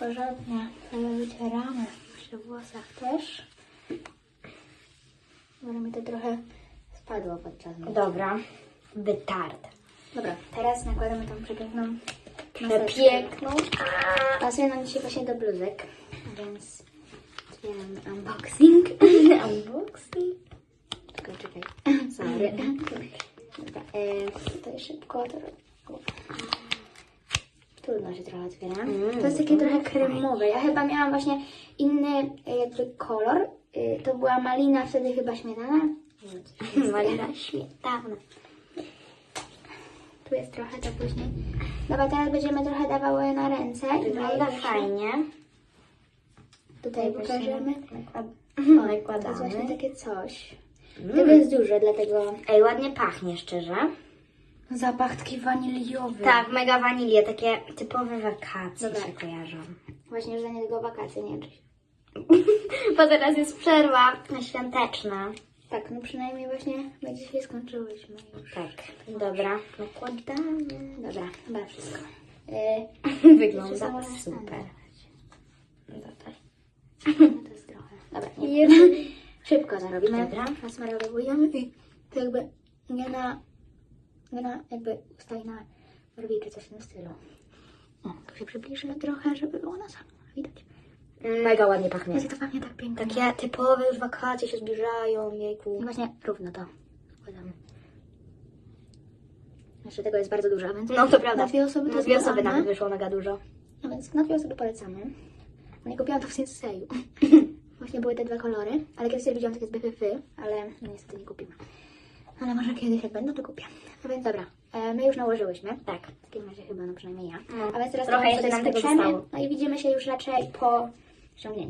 porządnie sobie wycieramy przy włosach też. Może mi to trochę spadło podczas mycia. Dobra, wytart. Dobra, teraz nakładamy tą przepiękną. Przepiękną. Pasuje nam dzisiaj właśnie do bluzek, więc otwieramy unboxing. Unboxing. Czekaj, czekaj. Sorry. Dobra, e, tutaj szybko to Trudno się trochę otwiera. Mm, to jest takie trochę kremowe. Ja chyba miałam właśnie inny e, jakby kolor. E, To była malina, wtedy chyba śmietana. Malina śmietana. Tu jest trochę to później. Dobra, teraz będziemy trochę dawały na ręce. Wygląda fajnie. Tutaj pokażemy. nakład- To jest właśnie Nakładamy. takie coś. Mm. Tego jest dużo, dlatego Ej, ładnie pachnie, szczerze. Zapach taki waniliowy. Tak, mega wanilie, takie typowe wakacje Dobra. się kojarzą. Właśnie już za niedługo wakacje, nie wiem. Bo teraz jest przerwa świąteczna. Tak, no przynajmniej właśnie my dzisiaj skończyłyśmy już. Tak, dobra. Nakładamy. Dobra, chyba wszystko. Yy, Wygląda super. Dobra. No to jest trochę. Dobra, nie Szybko zarobimy. Dobra. Nasmarowujemy i to jakby nie na, na jakby ustaje na brwi czy coś w tym stylu. O, tu się przybliżymy trochę, żeby było nas widać. Mega ładnie pachnie. Jest to pachnie tak pięknie. Takie typowe już wakacje się zbliżają, jejku. I właśnie równo to składamy. Jeszcze tego jest bardzo dużo, więc No to prawda. na dwie osoby to Na dwie osoby nawet wyszło mega dużo. No więc na dwie osoby polecamy. Bo nie kupiłam to w Senseju. Właśnie były te dwa kolory, ale kiedyś sobie widziałam takie z BFF, ale no niestety nie kupiłam. Ale może kiedyś jak będą, to kupię. No więc dobra, e, my już nałożyłyśmy. Tak. W takim razie chyba, no przynajmniej ja. No. A więc teraz Trochę jeszcze nam tego zostało. No i widzimy się już raczej po ściągnięciu.